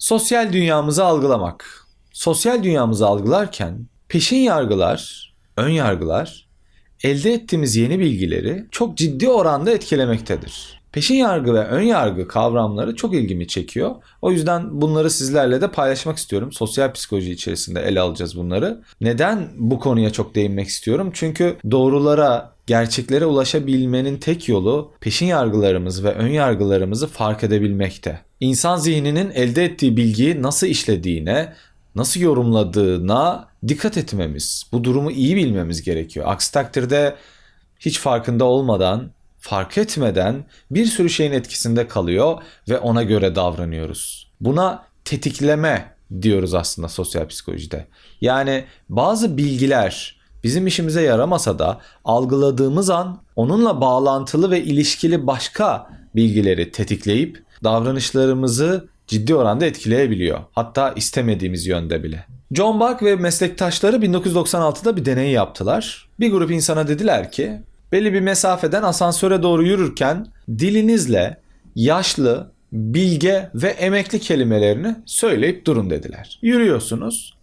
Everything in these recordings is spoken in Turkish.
Sosyal dünyamızı algılamak. Sosyal dünyamızı algılarken peşin yargılar, ön yargılar elde ettiğimiz yeni bilgileri çok ciddi oranda etkilemektedir. Peşin yargı ve ön yargı kavramları çok ilgimi çekiyor. O yüzden bunları sizlerle de paylaşmak istiyorum. Sosyal psikoloji içerisinde ele alacağız bunları. Neden bu konuya çok değinmek istiyorum? Çünkü doğrulara, gerçeklere ulaşabilmenin tek yolu peşin yargılarımız ve ön yargılarımızı fark edebilmekte. İnsan zihninin elde ettiği bilgiyi nasıl işlediğine, nasıl yorumladığına dikkat etmemiz, bu durumu iyi bilmemiz gerekiyor. Aksi takdirde hiç farkında olmadan, fark etmeden bir sürü şeyin etkisinde kalıyor ve ona göre davranıyoruz. Buna tetikleme diyoruz aslında sosyal psikolojide. Yani bazı bilgiler bizim işimize yaramasa da algıladığımız an onunla bağlantılı ve ilişkili başka bilgileri tetikleyip davranışlarımızı ciddi oranda etkileyebiliyor. Hatta istemediğimiz yönde bile. John Buck ve meslektaşları 1996'da bir deney yaptılar. Bir grup insana dediler ki belli bir mesafeden asansöre doğru yürürken dilinizle yaşlı, bilge ve emekli kelimelerini söyleyip durun dediler. Yürüyorsunuz.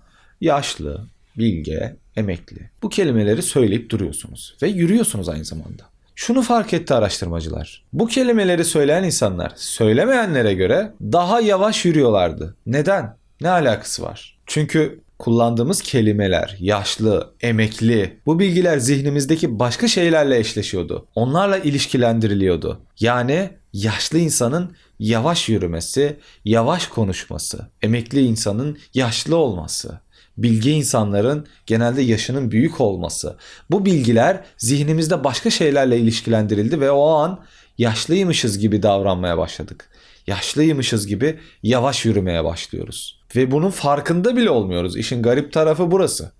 Yaşlı, bilge, emekli. Bu kelimeleri söyleyip duruyorsunuz ve yürüyorsunuz aynı zamanda. Şunu fark etti araştırmacılar. Bu kelimeleri söyleyen insanlar söylemeyenlere göre daha yavaş yürüyorlardı. Neden? Ne alakası var? Çünkü kullandığımız kelimeler, yaşlı, emekli, bu bilgiler zihnimizdeki başka şeylerle eşleşiyordu. Onlarla ilişkilendiriliyordu. Yani yaşlı insanın yavaş yürümesi, yavaş konuşması, emekli insanın yaşlı olması, bilgi insanların genelde yaşının büyük olması. Bu bilgiler zihnimizde başka şeylerle ilişkilendirildi ve o an yaşlıymışız gibi davranmaya başladık. Yaşlıymışız gibi yavaş yürümeye başlıyoruz. Ve bunun farkında bile olmuyoruz. İşin garip tarafı burası.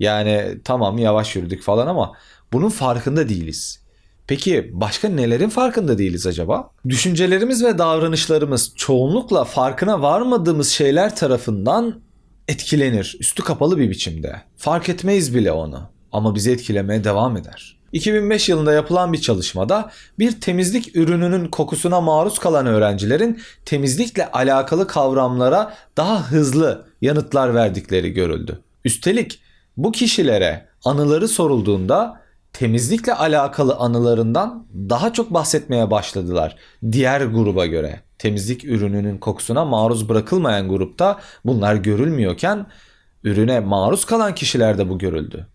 Yani tamam yavaş yürüdük falan ama bunun farkında değiliz. Peki başka nelerin farkında değiliz acaba? Düşüncelerimiz ve davranışlarımız çoğunlukla farkına varmadığımız şeyler tarafından etkilenir üstü kapalı bir biçimde. Fark etmeyiz bile onu ama bizi etkilemeye devam eder. 2005 yılında yapılan bir çalışmada bir temizlik ürününün kokusuna maruz kalan öğrencilerin temizlikle alakalı kavramlara daha hızlı yanıtlar verdikleri görüldü. Üstelik bu kişilere anıları sorulduğunda temizlikle alakalı anılarından daha çok bahsetmeye başladılar diğer gruba göre. Temizlik ürününün kokusuna maruz bırakılmayan grupta bunlar görülmüyorken ürüne maruz kalan kişilerde bu görüldü.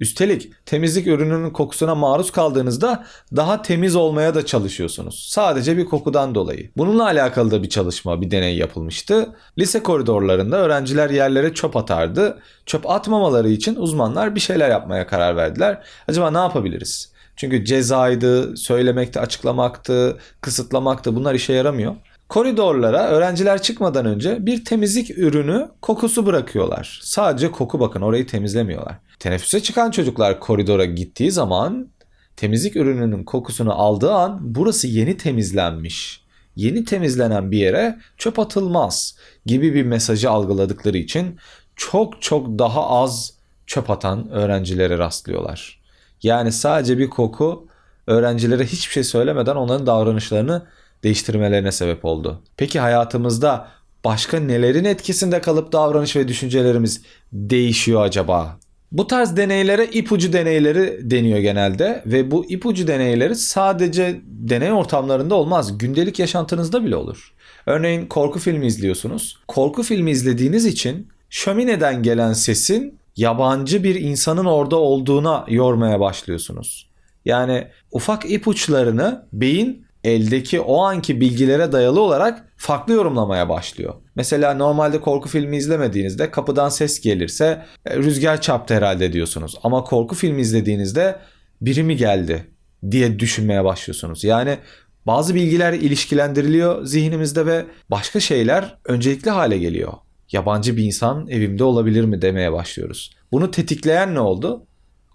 Üstelik temizlik ürününün kokusuna maruz kaldığınızda daha temiz olmaya da çalışıyorsunuz. Sadece bir kokudan dolayı. Bununla alakalı da bir çalışma, bir deney yapılmıştı. Lise koridorlarında öğrenciler yerlere çöp atardı. Çöp atmamaları için uzmanlar bir şeyler yapmaya karar verdiler. Acaba ne yapabiliriz? Çünkü cezaydı, söylemekti, açıklamaktı, kısıtlamaktı bunlar işe yaramıyor. Koridorlara öğrenciler çıkmadan önce bir temizlik ürünü kokusu bırakıyorlar. Sadece koku bakın orayı temizlemiyorlar. Teneffüse çıkan çocuklar koridora gittiği zaman temizlik ürününün kokusunu aldığı an burası yeni temizlenmiş. Yeni temizlenen bir yere çöp atılmaz gibi bir mesajı algıladıkları için çok çok daha az çöp atan öğrencilere rastlıyorlar. Yani sadece bir koku öğrencilere hiçbir şey söylemeden onların davranışlarını değiştirmelerine sebep oldu. Peki hayatımızda başka nelerin etkisinde kalıp davranış ve düşüncelerimiz değişiyor acaba? Bu tarz deneylere ipucu deneyleri deniyor genelde ve bu ipucu deneyleri sadece deney ortamlarında olmaz. Gündelik yaşantınızda bile olur. Örneğin korku filmi izliyorsunuz. Korku filmi izlediğiniz için şömineden gelen sesin yabancı bir insanın orada olduğuna yormaya başlıyorsunuz. Yani ufak ipuçlarını beyin eldeki o anki bilgilere dayalı olarak farklı yorumlamaya başlıyor. Mesela normalde korku filmi izlemediğinizde kapıdan ses gelirse "E, rüzgar çarptı herhalde diyorsunuz. Ama korku filmi izlediğinizde biri mi geldi diye düşünmeye başlıyorsunuz. Yani bazı bilgiler ilişkilendiriliyor zihnimizde ve başka şeyler öncelikli hale geliyor. Yabancı bir insan evimde olabilir mi demeye başlıyoruz. Bunu tetikleyen ne oldu?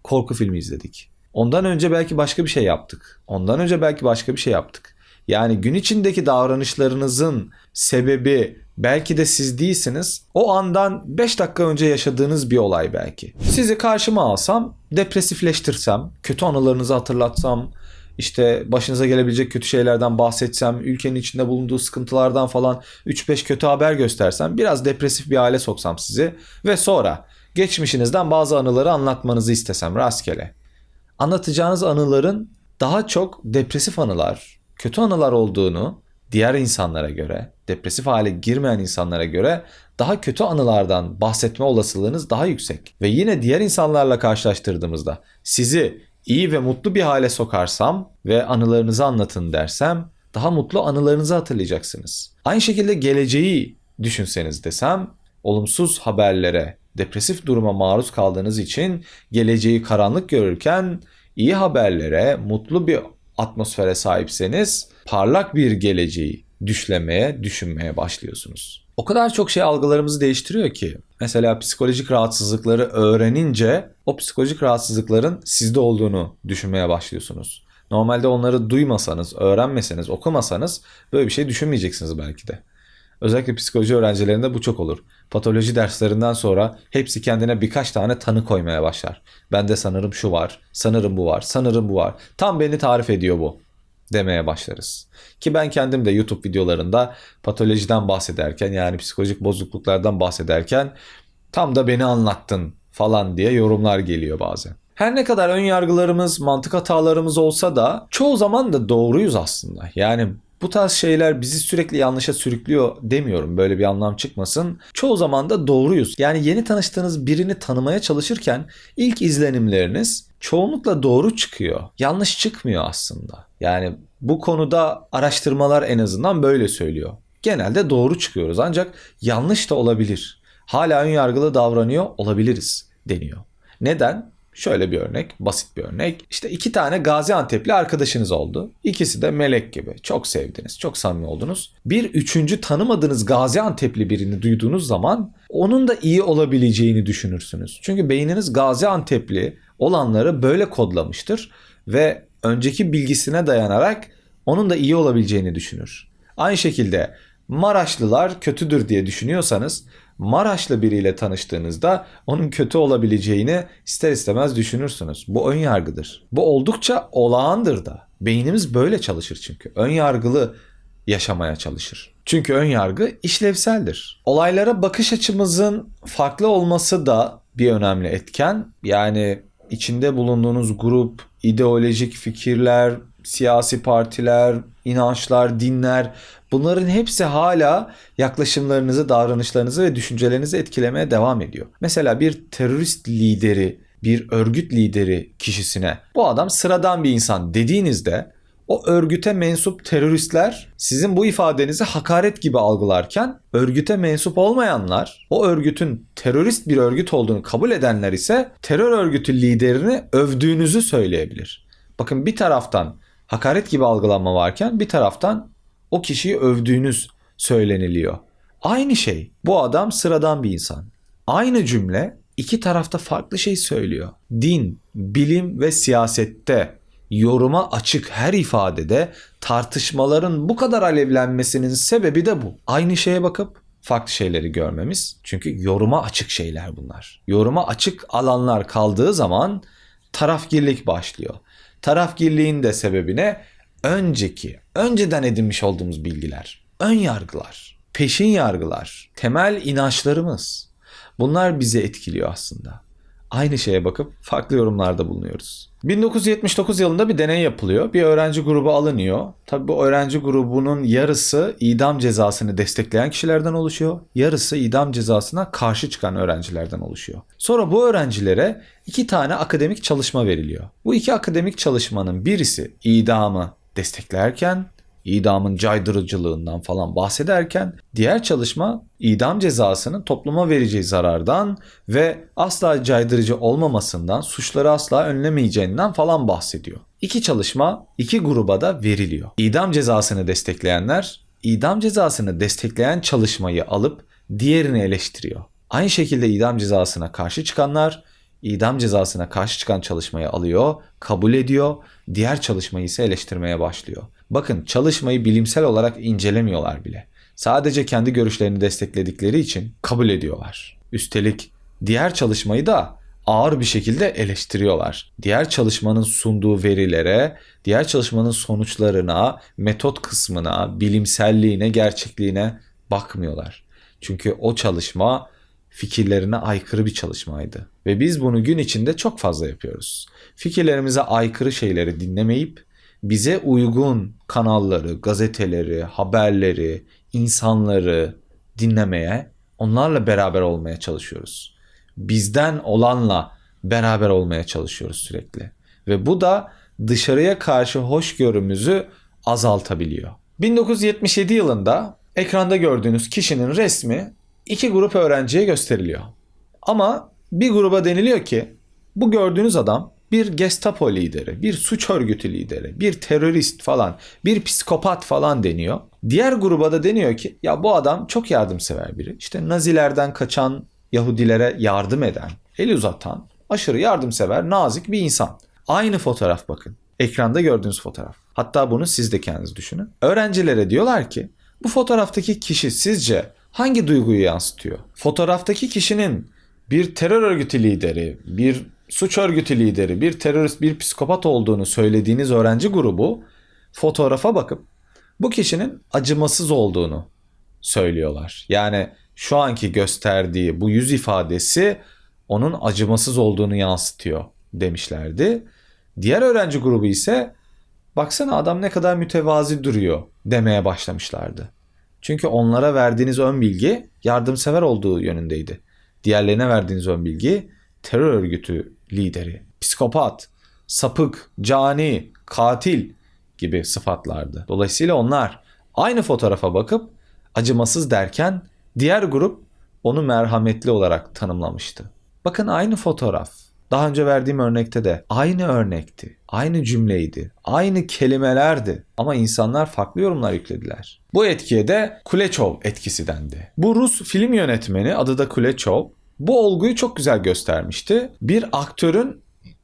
Korku filmi izledik. Ondan önce belki başka bir şey yaptık. Ondan önce belki başka bir şey yaptık. Yani gün içindeki davranışlarınızın sebebi belki de siz değilsiniz. O andan 5 dakika önce yaşadığınız bir olay belki. Sizi karşıma alsam, depresifleştirsem, kötü anılarınızı hatırlatsam, işte başınıza gelebilecek kötü şeylerden bahsetsem, ülkenin içinde bulunduğu sıkıntılardan falan 3-5 kötü haber göstersem, biraz depresif bir hale soksam sizi ve sonra geçmişinizden bazı anıları anlatmanızı istesem rastgele. Anlatacağınız anıların daha çok depresif anılar, kötü anılar olduğunu diğer insanlara göre, depresif hale girmeyen insanlara göre daha kötü anılardan bahsetme olasılığınız daha yüksek. Ve yine diğer insanlarla karşılaştırdığımızda sizi iyi ve mutlu bir hale sokarsam ve anılarınızı anlatın dersem daha mutlu anılarınızı hatırlayacaksınız. Aynı şekilde geleceği düşünseniz desem olumsuz haberlere, depresif duruma maruz kaldığınız için geleceği karanlık görürken iyi haberlere, mutlu bir atmosfere sahipseniz parlak bir geleceği düşlemeye, düşünmeye başlıyorsunuz. O kadar çok şey algılarımızı değiştiriyor ki. Mesela psikolojik rahatsızlıkları öğrenince o psikolojik rahatsızlıkların sizde olduğunu düşünmeye başlıyorsunuz. Normalde onları duymasanız, öğrenmeseniz, okumasanız böyle bir şey düşünmeyeceksiniz belki de. Özellikle psikoloji öğrencilerinde bu çok olur. Patoloji derslerinden sonra hepsi kendine birkaç tane tanı koymaya başlar. Bende sanırım şu var, sanırım bu var, sanırım bu var. Tam beni tarif ediyor bu demeye başlarız. Ki ben kendim de YouTube videolarında patolojiden bahsederken yani psikolojik bozukluklardan bahsederken tam da beni anlattın falan diye yorumlar geliyor bazen. Her ne kadar ön yargılarımız, mantık hatalarımız olsa da çoğu zaman da doğruyuz aslında. Yani bu tarz şeyler bizi sürekli yanlışa sürüklüyor demiyorum böyle bir anlam çıkmasın. Çoğu zaman da doğruyuz. Yani yeni tanıştığınız birini tanımaya çalışırken ilk izlenimleriniz çoğunlukla doğru çıkıyor. Yanlış çıkmıyor aslında. Yani bu konuda araştırmalar en azından böyle söylüyor. Genelde doğru çıkıyoruz ancak yanlış da olabilir. Hala ön yargılı davranıyor olabiliriz deniyor. Neden? Şöyle bir örnek, basit bir örnek. İşte iki tane Gaziantep'li arkadaşınız oldu. İkisi de melek gibi. Çok sevdiniz, çok samimi oldunuz. Bir üçüncü tanımadığınız Gaziantep'li birini duyduğunuz zaman onun da iyi olabileceğini düşünürsünüz. Çünkü beyniniz Gaziantep'li olanları böyle kodlamıştır ve önceki bilgisine dayanarak onun da iyi olabileceğini düşünür. Aynı şekilde Maraşlılar kötüdür diye düşünüyorsanız Maraşlı biriyle tanıştığınızda onun kötü olabileceğini ister istemez düşünürsünüz. Bu ön yargıdır. Bu oldukça olağandır da. Beynimiz böyle çalışır çünkü. Ön yargılı yaşamaya çalışır. Çünkü ön yargı işlevseldir. Olaylara bakış açımızın farklı olması da bir önemli etken. Yani içinde bulunduğunuz grup, ideolojik fikirler, siyasi partiler, inançlar, dinler bunların hepsi hala yaklaşımlarınızı, davranışlarınızı ve düşüncelerinizi etkilemeye devam ediyor. Mesela bir terörist lideri, bir örgüt lideri kişisine bu adam sıradan bir insan dediğinizde o örgüte mensup teröristler sizin bu ifadenizi hakaret gibi algılarken örgüte mensup olmayanlar o örgütün terörist bir örgüt olduğunu kabul edenler ise terör örgütü liderini övdüğünüzü söyleyebilir. Bakın bir taraftan hakaret gibi algılanma varken bir taraftan o kişiyi övdüğünüz söyleniliyor. Aynı şey. Bu adam sıradan bir insan. Aynı cümle iki tarafta farklı şey söylüyor. Din, bilim ve siyasette yoruma açık her ifadede tartışmaların bu kadar alevlenmesinin sebebi de bu. Aynı şeye bakıp farklı şeyleri görmemiz. Çünkü yoruma açık şeyler bunlar. Yoruma açık alanlar kaldığı zaman tarafgirlik başlıyor. Tarafgirliğin de sebebine önceki, önceden edinmiş olduğumuz bilgiler, ön yargılar, peşin yargılar, temel inançlarımız. Bunlar bizi etkiliyor aslında. Aynı şeye bakıp farklı yorumlarda bulunuyoruz. 1979 yılında bir deney yapılıyor. Bir öğrenci grubu alınıyor. Tabii bu öğrenci grubunun yarısı idam cezasını destekleyen kişilerden oluşuyor. Yarısı idam cezasına karşı çıkan öğrencilerden oluşuyor. Sonra bu öğrencilere iki tane akademik çalışma veriliyor. Bu iki akademik çalışmanın birisi idamı desteklerken idamın caydırıcılığından falan bahsederken diğer çalışma idam cezasının topluma vereceği zarardan ve asla caydırıcı olmamasından, suçları asla önlemeyeceğinden falan bahsediyor. İki çalışma iki gruba da veriliyor. İdam cezasını destekleyenler idam cezasını destekleyen çalışmayı alıp diğerini eleştiriyor. Aynı şekilde idam cezasına karşı çıkanlar idam cezasına karşı çıkan çalışmayı alıyor, kabul ediyor, diğer çalışmayı ise eleştirmeye başlıyor. Bakın çalışmayı bilimsel olarak incelemiyorlar bile. Sadece kendi görüşlerini destekledikleri için kabul ediyorlar. Üstelik diğer çalışmayı da ağır bir şekilde eleştiriyorlar. Diğer çalışmanın sunduğu verilere, diğer çalışmanın sonuçlarına, metot kısmına, bilimselliğine, gerçekliğine bakmıyorlar. Çünkü o çalışma fikirlerine aykırı bir çalışmaydı. Ve biz bunu gün içinde çok fazla yapıyoruz. Fikirlerimize aykırı şeyleri dinlemeyip bize uygun kanalları, gazeteleri, haberleri, insanları dinlemeye, onlarla beraber olmaya çalışıyoruz. Bizden olanla beraber olmaya çalışıyoruz sürekli. Ve bu da dışarıya karşı hoşgörümüzü azaltabiliyor. 1977 yılında ekranda gördüğünüz kişinin resmi iki grup öğrenciye gösteriliyor. Ama bir gruba deniliyor ki bu gördüğünüz adam bir Gestapo lideri, bir suç örgütü lideri, bir terörist falan, bir psikopat falan deniyor. Diğer gruba da deniyor ki ya bu adam çok yardımsever biri. İşte Nazilerden kaçan Yahudilere yardım eden, el uzatan, aşırı yardımsever, nazik bir insan. Aynı fotoğraf bakın. Ekranda gördüğünüz fotoğraf. Hatta bunu siz de kendiniz düşünün. Öğrencilere diyorlar ki bu fotoğraftaki kişi sizce hangi duyguyu yansıtıyor? Fotoğraftaki kişinin bir terör örgütü lideri, bir suç örgütü lideri, bir terörist, bir psikopat olduğunu söylediğiniz öğrenci grubu fotoğrafa bakıp bu kişinin acımasız olduğunu söylüyorlar. Yani şu anki gösterdiği bu yüz ifadesi onun acımasız olduğunu yansıtıyor demişlerdi. Diğer öğrenci grubu ise baksana adam ne kadar mütevazi duruyor demeye başlamışlardı. Çünkü onlara verdiğiniz ön bilgi yardımsever olduğu yönündeydi. Diğerlerine verdiğiniz ön bilgi terör örgütü lideri, psikopat, sapık, cani, katil gibi sıfatlardı. Dolayısıyla onlar aynı fotoğrafa bakıp acımasız derken diğer grup onu merhametli olarak tanımlamıştı. Bakın aynı fotoğraf. Daha önce verdiğim örnekte de aynı örnekti. Aynı cümleydi. Aynı kelimelerdi. Ama insanlar farklı yorumlar yüklediler. Bu etkiye de Kulechov etkisi dendi. Bu Rus film yönetmeni adı da Kulechov bu olguyu çok güzel göstermişti. Bir aktörün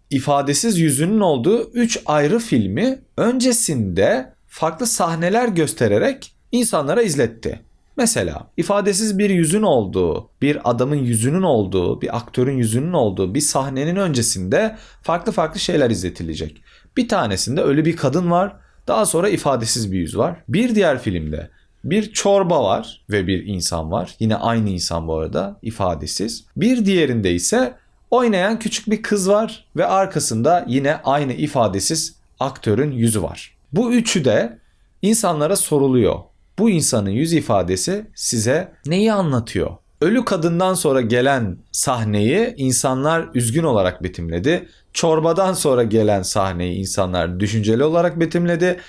ifadesiz yüzünün olduğu 3 ayrı filmi öncesinde farklı sahneler göstererek insanlara izletti. Mesela ifadesiz bir yüzün olduğu, bir adamın yüzünün olduğu, bir aktörün yüzünün olduğu bir sahnenin öncesinde farklı farklı şeyler izletilecek. Bir tanesinde ölü bir kadın var, daha sonra ifadesiz bir yüz var. Bir diğer filmde bir çorba var ve bir insan var. Yine aynı insan bu arada ifadesiz. Bir diğerinde ise oynayan küçük bir kız var ve arkasında yine aynı ifadesiz aktörün yüzü var. Bu üçü de insanlara soruluyor. Bu insanın yüz ifadesi size neyi anlatıyor? Ölü kadından sonra gelen sahneyi insanlar üzgün olarak betimledi. Çorbadan sonra gelen sahneyi insanlar düşünceli olarak betimledi.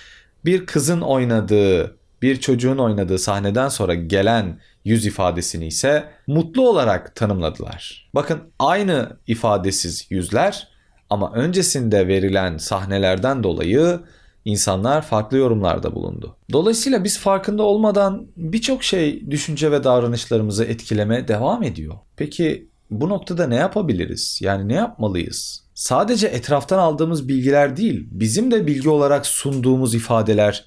Bir kızın oynadığı bir çocuğun oynadığı sahneden sonra gelen yüz ifadesini ise mutlu olarak tanımladılar. Bakın aynı ifadesiz yüzler ama öncesinde verilen sahnelerden dolayı insanlar farklı yorumlarda bulundu. Dolayısıyla biz farkında olmadan birçok şey düşünce ve davranışlarımızı etkileme devam ediyor. Peki bu noktada ne yapabiliriz? Yani ne yapmalıyız? Sadece etraftan aldığımız bilgiler değil, bizim de bilgi olarak sunduğumuz ifadeler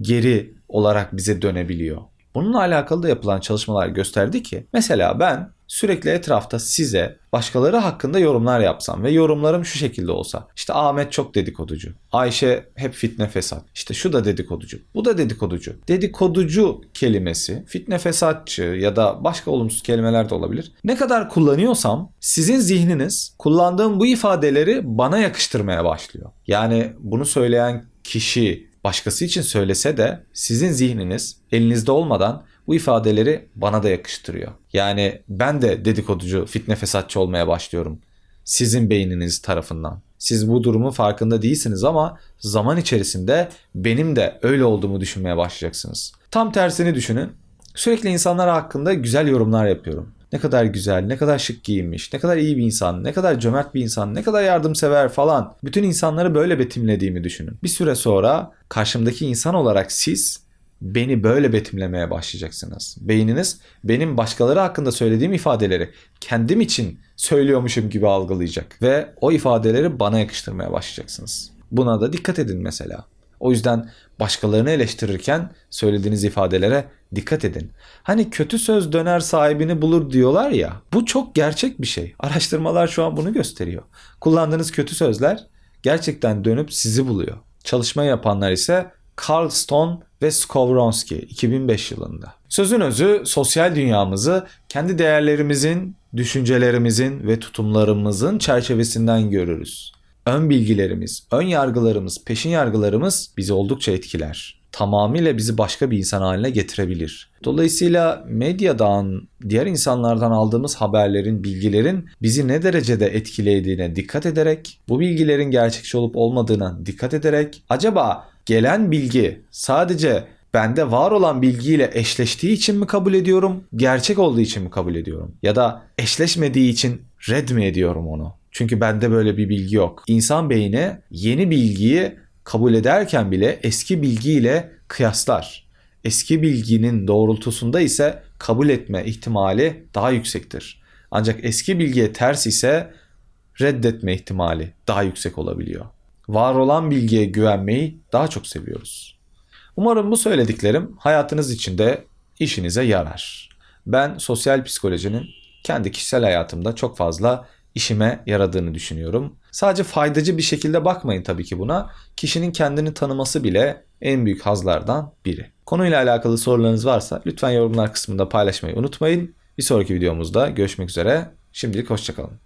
geri olarak bize dönebiliyor. Bununla alakalı da yapılan çalışmalar gösterdi ki mesela ben sürekli etrafta size başkaları hakkında yorumlar yapsam ve yorumlarım şu şekilde olsa. İşte Ahmet çok dedikoducu. Ayşe hep fitne fesat. İşte şu da dedikoducu. Bu da dedikoducu. Dedikoducu kelimesi fitne fesatçı ya da başka olumsuz kelimeler de olabilir. Ne kadar kullanıyorsam sizin zihniniz kullandığım bu ifadeleri bana yakıştırmaya başlıyor. Yani bunu söyleyen kişi başkası için söylese de sizin zihniniz elinizde olmadan bu ifadeleri bana da yakıştırıyor. Yani ben de dedikoducu, fitne fesatçı olmaya başlıyorum. Sizin beyniniz tarafından. Siz bu durumun farkında değilsiniz ama zaman içerisinde benim de öyle olduğumu düşünmeye başlayacaksınız. Tam tersini düşünün. Sürekli insanlar hakkında güzel yorumlar yapıyorum. Ne kadar güzel, ne kadar şık giyinmiş, ne kadar iyi bir insan, ne kadar cömert bir insan, ne kadar yardımsever falan. Bütün insanları böyle betimlediğimi düşünün. Bir süre sonra karşımdaki insan olarak siz beni böyle betimlemeye başlayacaksınız. Beyniniz benim başkaları hakkında söylediğim ifadeleri kendim için söylüyormuşum gibi algılayacak ve o ifadeleri bana yakıştırmaya başlayacaksınız. Buna da dikkat edin mesela. O yüzden başkalarını eleştirirken söylediğiniz ifadelere Dikkat edin. Hani kötü söz döner sahibini bulur diyorlar ya. Bu çok gerçek bir şey. Araştırmalar şu an bunu gösteriyor. Kullandığınız kötü sözler gerçekten dönüp sizi buluyor. Çalışma yapanlar ise Carl Stone ve Skowronski 2005 yılında. Sözün özü sosyal dünyamızı kendi değerlerimizin, düşüncelerimizin ve tutumlarımızın çerçevesinden görürüz. Ön bilgilerimiz, ön yargılarımız, peşin yargılarımız bizi oldukça etkiler. Tamamıyla bizi başka bir insan haline getirebilir. Dolayısıyla medyadan, diğer insanlardan aldığımız haberlerin, bilgilerin bizi ne derecede etkilediğine dikkat ederek, bu bilgilerin gerçekçi olup olmadığına dikkat ederek, acaba gelen bilgi sadece bende var olan bilgiyle eşleştiği için mi kabul ediyorum, gerçek olduğu için mi kabul ediyorum? Ya da eşleşmediği için red mi ediyorum onu? Çünkü bende böyle bir bilgi yok. İnsan beyni yeni bilgiyi kabul ederken bile eski bilgiyle kıyaslar. Eski bilginin doğrultusunda ise kabul etme ihtimali daha yüksektir. Ancak eski bilgiye ters ise reddetme ihtimali daha yüksek olabiliyor. Var olan bilgiye güvenmeyi daha çok seviyoruz. Umarım bu söylediklerim hayatınız içinde işinize yarar. Ben sosyal psikolojinin kendi kişisel hayatımda çok fazla işime yaradığını düşünüyorum. Sadece faydacı bir şekilde bakmayın tabii ki buna. Kişinin kendini tanıması bile en büyük hazlardan biri. Konuyla alakalı sorularınız varsa lütfen yorumlar kısmında paylaşmayı unutmayın. Bir sonraki videomuzda görüşmek üzere. Şimdilik hoşçakalın.